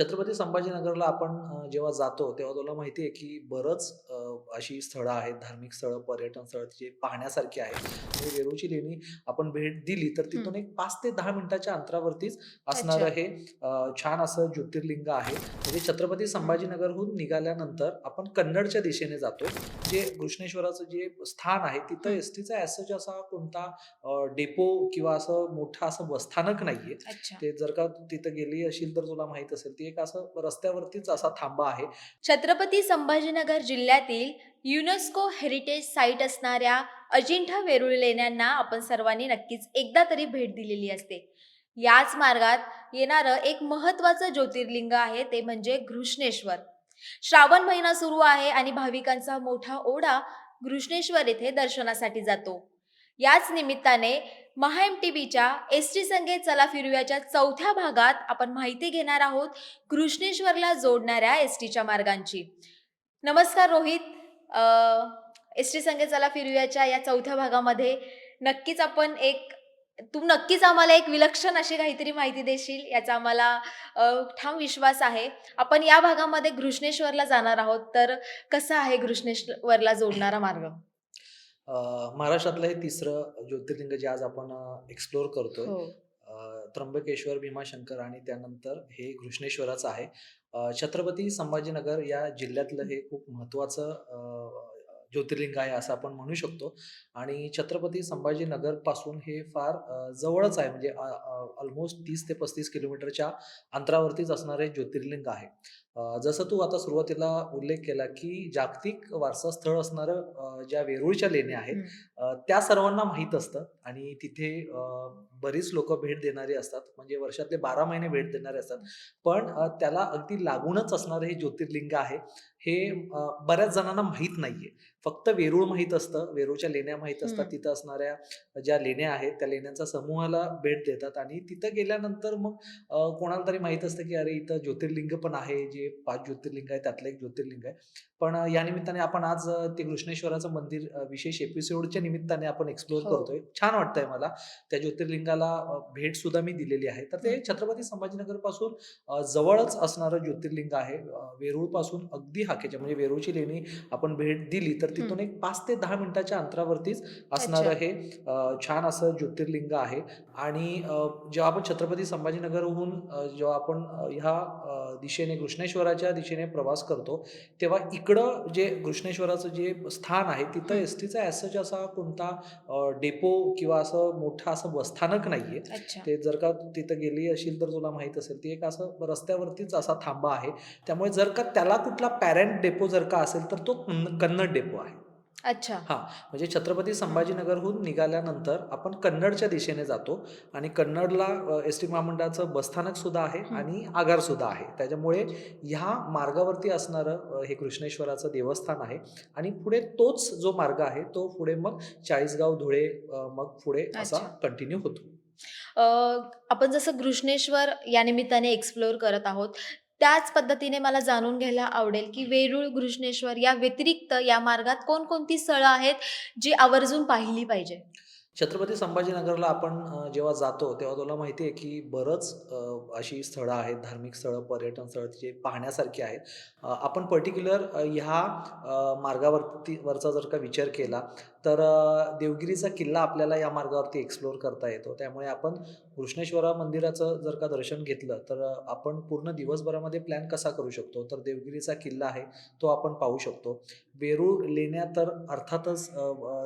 छत्रपती संभाजीनगरला आपण जेव्हा जातो तेव्हा तुला माहिती आहे की बरंच अशी स्थळं आहेत धार्मिक स्थळं पर्यटन स्थळं जे पाहण्यासारखी आहेत. म्हणजे वेरूळची लेणी आपण भेट दिली तर तिथून एक पाच ते दहा मिनिटाच्या अंतरावरतीच असणारं. हे छान असं ज्योतिर्लिंग आहे. म्हणजे छत्रपती संभाजीनगरहून निघाल्यानंतर आपण कन्नडच्या दिशेने जातो. जे कृष्णेश्वराचं जे स्थान आहे तिथं. एस टीचा ॲसच असा कोणता डेपो किंवा असं मोठं असं बसस्थानक नाहीये. ते जर का तिथं गेली असेल तर तुला माहीत असेल ती एक असं रस्त्यावरतीच असा थांबा आहे. छत्रपती संभाजीनगर जिल्ह्यातील युनेस्को हेरिटेज साईट असणाऱ्या अजिंठा वेरूळ लेण्यांना आपण सर्वांनी नक्कीच एकदा तरी भेट दिलेली असते. याच मार्गात येणारं एक महत्वाचं ज्योतिर्लिंग आहे ते म्हणजे घृष्णेश्वर. श्रावण महिना सुरू आहे आणि भाविकांचा मोठा ओढा घृष्णेश्वर येथे दर्शनासाठी जातो. याच निमित्ताने महा एम टी बीच्या एस टी संघे चला फिरूयाच्या चौथ्या भागात आपण माहिती घेणार आहोत कृष्णेश्वरला जोडणाऱ्या एस टीच्या मार्गांची. नमस्कार रोहित. एस टी संघे चला फिरूयाच्या या चौथ्या भागामध्ये नक्कीच आपण एक तू नक्कीच आम्हाला एक विलक्षण अशी काहीतरी माहिती देशील याचा आम्हाला ठाम विश्वास आहे. आपण या भागामध्ये घृष्णेश्वरला जाणार आहोत. तर कसा आहे घृष्णेश्वरला जोडणारा मार्ग? महाराष्ट्रातलं हे तिसरं ज्योतिर्लिंग जे आज आपण एक्सप्लोअर करतोय हो. त्र्यंबकेश्वर भीमाशंकर आणि त्यानंतर हे घृष्णेश्वराचं आहे. छत्रपती संभाजीनगर या जिल्ह्यातलं हे खूप महत्त्वाचं अ, ज्योतिर्लिंग आहे असं आपण म्हणू शकतो. आणि छत्रपती संभाजीनगरपासून हे फार जवळच आहे. म्हणजे ऑलमोस्ट तीस ते पस्तीस किलोमीटरच्या अंतरावरतीच असणारे ज्योतिर्लिंग आहे. जसं तू आता सुरुवातीला उल्लेख केला की जागतिक वारसा स्थळ असणारं ज्या वेरूळच्या लेण्या आहेत त्या सर्वांना माहीत असतं. आणि तिथे बरीच लोक भेट देणारी असतात. म्हणजे वर्षातले बारा महिने भेट देणारे असतात. पण त्याला अगदी लागूनच असणारं हे ज्योतिर्लिंग आहे हे बऱ्याच जणांना माहीत नाहीये. फक्त वेरूळ माहीत असतं. वेरूळच्या लेण्या माहीत असतात. तिथं असणाऱ्या ज्या लेण्या आहेत त्या लेण्यांचा समूहाला भेट देतात. आणि तिथं गेल्यानंतर मग कोणाला तरी माहीत असतं की अरे इथं ज्योतिर्लिंग पण आहे जे पाच ज्योतिर्लिंग आहे त्यातलं एक ज्योतिर्लिंग आहे पण या निमित्ताने आपण आज ते कृष्णेश्वराचं मंदिर विशेष एपिसोडच्या निमित्ताने आपण एक्सप्लोर हो. करतोय छान वाटतंय मला त्या ज्योतिर्लिंगाला भेट सुद्धा मी दिलेली आहे तर ते. छत्रपती संभाजीनगरपासून जवळच असणारं ज्योतिर्लिंग आहे वेरूळपासून अगदी हाकेच्या म्हणजे वेरूळची लेणी आपण भेट दिली तर तिथून. एक पाच ते दहा मिनिटाच्या अंतरावरतीच असणारं. हे छान असं ज्योतिर्लिंग आहे आणि जेव्हा आपण छत्रपती संभाजीनगरहून जेव्हा आपण ह्या दिशेने कृष्णेश्वराच्या दिशेने प्रवास करतो तेव्हा इकडं जे कृष्णेश्वराचं जे स्थान आहे तिथं. एस टीचा ॲसच असा कोणता डेपो किंवा असं मोठं असं बसस्थानक नाहीये. अच्छा. ते जर का तिथं गेली असेल तर तुला माहीत असेल ती एक असं रस्त्यावरतीच असा थांबा आहे. त्यामुळे जर का त्याला कुठला पॅरेंट डेपो जर का असेल तर तो कन्न- कन्नड डेपो आहे. अच्छा हा म्हणजे छत्रपती संभाजीनगरहून निघाल्यानंतर आपण कन्नडच्या दिशेने जातो आणि कन्नडला एस टी महामंडळाचं बसस्थानक सुद्धा आहे. आणि आगार सुद्धा आहे त्याच्यामुळे ह्या मार्गावरती असणारं हे कृष्णेश्वराचं देवस्थान आहे आणि पुढे तोच जो मार्ग आहे तो पुढे मग चाळीसगाव धुळे मग पुढे असा. कंटिन्यू होतो आपण जसं घृष्णेश्वर या निमित्ताने एक्सप्लोअर करत आहोत त्याच पद्धतीने मला जाणून घ्यायला आवडेल की वेरूळ घृष्णेश्वर या व्यतिरिक्त या मार्गात कोणकोणती स्थळं आहेत जी आवर्जून पाहिली पाहिजे? छत्रपती संभाजीनगरला आपण जेव्हा जातो तेव्हा तुला माहिती आहे की बरंच अशी स्थळं आहेत धार्मिक स्थळं पर्यटन स्थळं जे पाहण्यासारखी आहेत. आपण पर्टिक्युलर ह्या मार्गावरती वरचा जर का विचार केला तर देवगिरीचा किल्ला आपल्याला या मार्गावरती एक्सप्लोअर करता येतो. त्यामुळे आपण कृष्णेश्वरा मंदिराचं जर का दर्शन घेतलं तर आपण पूर्ण दिवसभरामध्ये प्लॅन कसा करू शकतो? तर देवगिरीचा किल्ला आहे तो आपण पाहू शकतो. वेरूळ लेण्या तर अर्थातच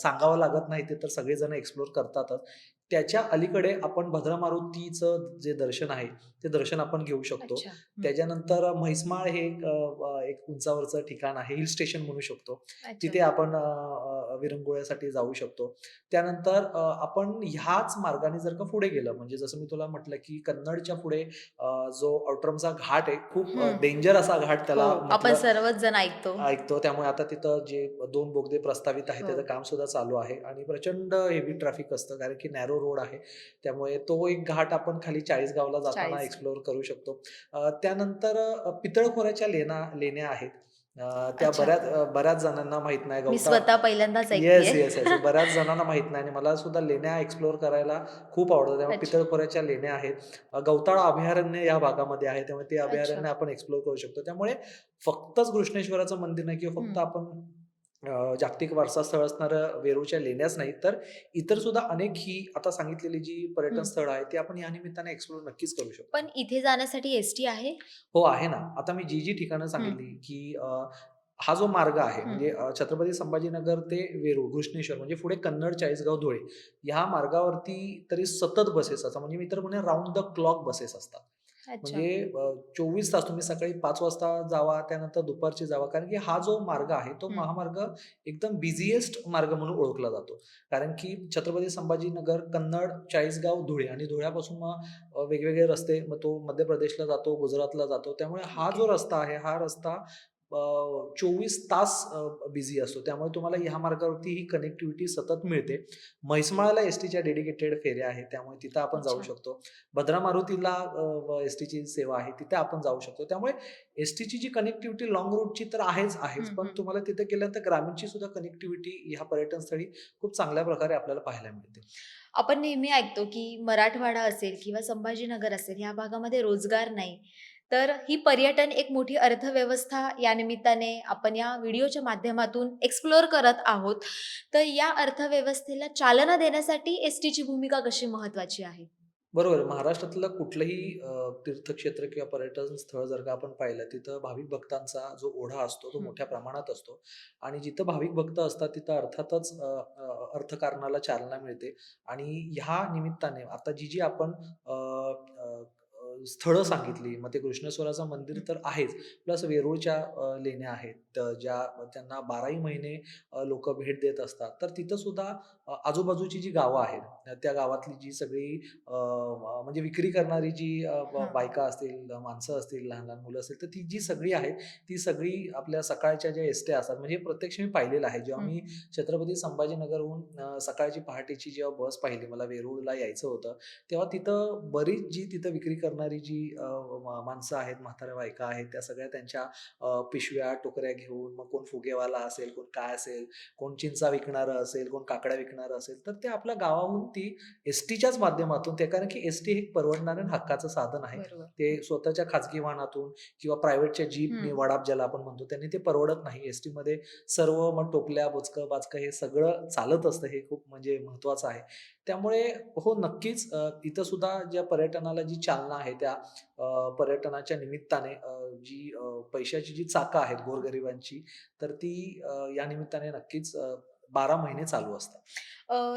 सांगावं लागत नाही ते तर सगळेजण एक्सप्लोर करतातच त्याच्या अलीकडे आपण भद्रा मारुतीचं जे दर्शन आहे ते दर्शन आपण घेऊ शकतो. त्याच्यानंतर म्हैसमाळ हे एक, उंचावरचं ठिकाण आहे हिल स्टेशन म्हणू शकतो. तिथे आपण विरंगुळ्यासाठी जाऊ शकतो त्यानंतर आपण ह्याच मार्गाने जर का पुढे गेलं म्हणजे जसं मी तुला म्हटलं की कन्नडच्या पुढे जो औट्रमचा घाट आहे खूप हं. डेंजर असा घाट हो त्याला आपण म्हटलं सर्वच जण ऐकतो ऐकतो त्यामुळे आता तिथं जे दोन बोगदे प्रस्तावित आहे हो. त्याचं काम सुद्धा चालू आहे आणि प्रचंड हेवी ट्रॅफिक असतं कारण की नॅरो रोड आहे त्यामुळे तो एक घाट आपण खाली चाळीसगावला जाताना चाळीसगाव. एक्सप्लोअर करू शकतो त्यानंतर पितळखोऱ्याच्या लेण्या लेण्या आहेत अ, त्या अच्छा. बऱ्याच अ, बऱ्याच जणांना माहीत नाही मी स्वतः पहिल्यांदाच येस, ऐकतेय. Yes, yes. बऱ्याच जणांना माहीत नाही आणि मला सुद्धा लेण्या एक्सप्लोर करायला खूप आवडतं. त्यामुळे अच्छा. पितळखोऱ्याच्या लेण्या आहेत. अ, गवताळ अभयारण्य या भागामध्ये आहे. त्यामुळे ते अच्छा. अभयारण्य आपण एक्सप्लोर करू शकतो. त्यामुळे फक्तच घृष्णेश्वराचं मंदिर नाही किंवा फक्त. आपण जागतिक वारसा स्थळ असणाऱ्या वेरूळच्या लेण्याच नाही, तर इतर सुद्धा अनेक ही आता सांगितलेली जी पर्यटन. स्थळं आहेत, ती आपण या निमित्ताने एक्सप्लोर नक्कीच करू शकतो. पण इथे जाण्यासाठी एसटी आहे? हो, आहे ना. आता मी जी, जी ठिकाणं. सांगितली, की हा जो मार्ग आहे. म्हणजे छत्रपती संभाजीनगर ते वेरूळ, घृष्णेश्वर म्हणजे पुढे कन्नड, चाळीसगाव, धुळे ह्या मार्गावरती तरी सतत बसेस असतात. म्हणजे मी तर म्हणेन राउंड द क्लॉक बसेस असतात. म्हणजे 24 तास तुम्ही सकाळी 5 वाजता जावा, त्यानंतर दुपारची जावा. कारण की हा जो मार्ग आहे, तो. महामार्ग एकदम बिझिएस्ट मार्ग म्हणून ओळखला जातो. कारण की छत्रपती संभाजीनगर, कन्नड, चाळीसगाव, धुळे आणि धुळ्यापासून मग वेगवेगळे रस्ते मग तो मध्य प्रदेशला जातो, गुजरातला जातो. त्यामुळे हा. जो रस्ता आहे, हा रस्ता 24 तास बिझी असतो. त्यामुळे तुम्हाला ह्या मार्गावरती ही कनेक्टिव्हिटी सतत मिळते. म्हैसमाळला एसटीच्या डेडिकेटेड फेऱ्या आहेत. त्यामुळे तिथं आपण जाऊ. शकतो. भद्रा मारुतीला अ, एसटीची सेवा आहे, तिथे आपण जाऊ शकतो. त्यामुळे एसटीची जी कनेक्टिव्हिटी लाँग रूटची तर आहेच आहेच. पण. तुम्हाला तिथे गेल्यानंतर ग्रामीणची सुद्धा कनेक्टिव्हिटी ह्या पर्यटन स्थळी खूप चांगल्या प्रकारे आपल्याला पाहायला मिळते. आपण नेहमी ऐकतो, की मराठवाडा असेल किंवा संभाजीनगर असेल, या भागामध्ये रोजगार नाही. तर ही पर्यटन एक मोठी अर्थव्यवस्था या निमित्ताने आपण या व्हिडिओच्या माध्यमातून एक्सप्लोर करत आहोत. तर या अर्थव्यवस्थेला चालना देण्यासाठी एसटीची भूमिका कशी महत्त्वाची आहे? बरोबर. महाराष्ट्रातलं कुठलंही तीर्थक्षेत्र किंवा पर्यटन स्थळ जर का आपण पाहिलं, तिथं भाविक भक्तांचा जो ओढा असतो, तो. मोठ्या प्रमाणात असतो आणि जिथं भाविक भक्त असतात, तिथं अर्थातच अर्थकारणाला चालना मिळते आणि ह्या निमित्ताने आता जी, जी आपण स्थळं सांगितली, मग ते कृष्णेश्वराचं मंदिर. तर आहेच, प्लस वेरूळच्या लेण्या आहेत, ज्या त्यांना 12ही महिने लोकं भेट देत असतात. तर तिथं सुद्धा आजूबाजूची जी गावं आहेत, त्या गावातली जी सगळी म्हणजे विक्री करणारी जी. बायका असतील, माणसं असतील, लहान-लहान मुलं असतील, तर ती जी सगळी आहेत, ती सगळी आपल्या सकाळच्या ज्या एसट्या असतात, म्हणजे प्रत्यक्ष मी पाहिलेलं आहे. जेव्हा मी. छत्रपती संभाजीनगरहून सकाळची पहाटेची जेव्हा बस पाहिली, मला वेरूळला यायचं होतं, तेव्हा तिथं बरीच जी तिथं विक्री करणारी जी अ, मा माणसं आहेत, म्हाताऱ्या बायका आहेत, त्या सगळ्या त्यांच्या पिशव्या, टोकऱ्या घेऊन, मग कोण फुगेवाला असेल, कोण काय असेल, कोण चिंचा विकणारं असेल, कोण काकड्या विकणारं असेल, तर ते आपल्या गावाहून ती एसटीच्याच माध्यमातून ते कारण की एसटी हे एक परवडणारं हक्काचं साधन आहे. ते हं. स्वतःच्या खाजगी वाहनातून किंवा प्रायव्हेटच्या जीपनी, हं. वडाप ज्याला आपण म्हणतो, त्यांनी ते परवडत नाही. एसटीमध्ये सर्व मग टोपल्या, बुचकं-बाचकं हे सगळं चालत असतं. हे खूप म्हणजे महत्त्वाचं आहे. त्यामुळे हो, नक्कीच इथं सुद्धा ज्या पर्यटनाला जी चालना आहे, त्या पर्यटनाच्या निमित्ताने जी पैशाची जी चाकं आहेत गोरगरिबांची, तर ती या निमित्ताने नक्कीच बारा महिने चालू असतात.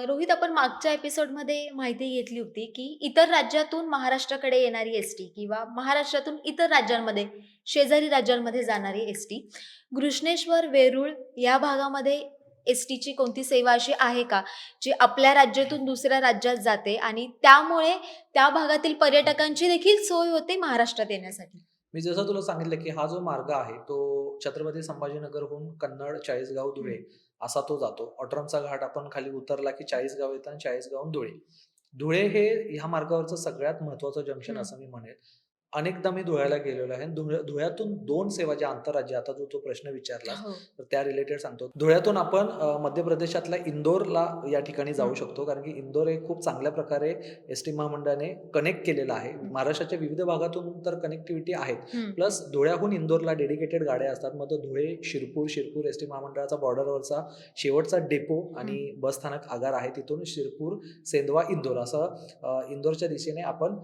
रोहित आपण मागच्या एपिसोडमध्ये माहिती घेतली होती, की इतर राज्यातून महाराष्ट्राकडे येणारी एस टी किंवा महाराष्ट्रातून इतर राज्यांमध्ये, शेजारी राज्यांमध्ये जाणारी एस टी घृष्णेश्वर, वेरूळ या भागामध्ये एसटीची कोणती सेवा अशी आहे का, जी आपल्या राज्यातून दुसऱ्या राज्यात जाते आणि त्यामुळे त्या भागातील पर्यटकांची देखील सोय होते महाराष्ट्रात येण्यासाठी? मी जसं तुला सांगितलं, की हा जो मार्ग आहे, तो छत्रपती संभाजीनगरहून कन्नड, चाळीसगाव, धुळे. असा तो जातो. ऑट्रमचा घाट आपण खाली उतरला, की चाळीसगाव येतं आणि चाळीसगावहून धुळे. धुळे हे ह्या मार्गावरचं सगळ्यात महत्त्वाचं जंक्शन. असं मी म्हणेन. अनेकदा मी धुळ्याला गेलेलो आहे. धुळे धुळ्यातून 2 सेवा ज्या आंतरराज्य आता जो तू प्रश्न विचारलास, हो. तर त्या रिलेटेड सांगतो. धुळ्यातून आपण अ, मध्य प्रदेशातल्या इंदोरला या ठिकाणी जाऊ. शकतो. कारण की इंदोर हे खूप चांगल्या प्रकारे एसटी महामंडळाने कनेक्ट केलेलं आहे. महाराष्ट्राच्या विविध भागातून तर कनेक्टिव्हिटी आहेत. प्लस धुळ्याहून इंदोरला डेडिकेटेड गाड्या असतात. मग तो धुळे, शिरपूर, शिरपूर एसटी महामंडळाचा बॉर्डरवरचा शेवटचा डेपो आणि. बस स्थानक आगार आहे. तिथून शिरपूर, सेंधवा, इंदोर असं अ, इंदोरच्या दिशेने आपण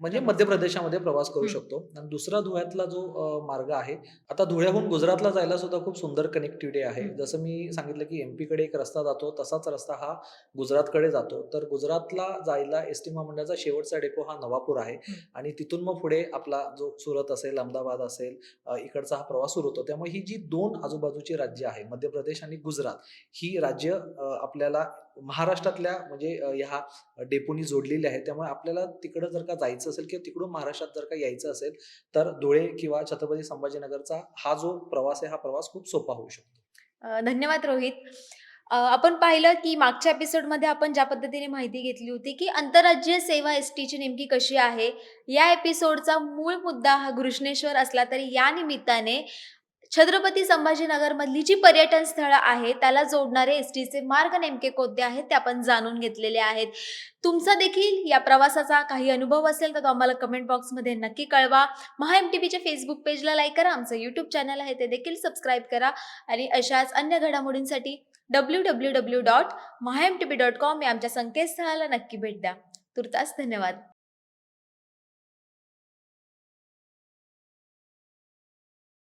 म्हणजे मध्य. प्रदेशामध्ये प्रवास करू. शकतो. आणि दुसरा धुळ्यातला जो मार्ग आहे, आता धुळ्याहून गुजरातला जायला सुद्धा खूप सुंदर कनेक्टिव्हिटी आहे. जसं मी सांगितलं, की एम-पीकडे एक रस्ता जातो, तसाच रस्ता हा गुजरातकडे जातो. तर गुजरातला जायला एसटी महामंडळाचा शेवटचा डेपो हा नवापूर आहे. आणि तिथून मग पुढे आपला जो सुरत असेल, अहमदाबाद असेल, इकडचा हा प्रवास सुरू होतो. त्यामुळे ही जी 2 आजूबाजूची राज्य आहे, मध्य प्रदेश आणि गुजरात, ही राज्य आपल्याला महाराष्ट्रातल्या म्हणजे ह्या डेपोनी जोडलेली आहेत. त्यामुळे आपल्याला तिकडं जर का जायचं असेल किंवा तिकडून महाराष्ट्रात जर का यायचं असेल, तर धुळे किंवा छत्रपती संभाजीनगरचा हा जो प्रवास आहे, हा प्रवास खूप सोपा होऊ शकतो. धन्यवाद रोहित. आपण पाहिलं की मागच्या एपिसोडमध्ये आपण ज्या पद्धतीने माहिती घेतली होती, की आंतरराज्यीय सेवा एस टीची नेमकी कशी आहे. या एपिसोडचा मूळ मुद्दा हा घृष्णेश्वर असला तरी या निमित्ताने छत्रपती संभाजीनगरमधली जी पर्यटन स्थळं आहेत त्याला जोडणारे एस टीचे मार्ग नेमके कोणते आहेत ते आपण जाणून घेतलेले आहेत. तुमचा देखील या प्रवासाचा काही अनुभव असेल तर तो आम्हाला कमेंट बॉक्समध्ये नक्की कळवा. महा एम टी व्हीच्या फेसबुक पेजला लाईक करा आमचं यूट्यूब चॅनल आहे ते देखील सबस्क्राईब करा. आणि अशाच अन्य घडामोडींसाठी W W W dot Maha M T V dot com या आमच्या संकेतस्थळाला नक्की भेट द्या. तुर्तास धन्यवाद.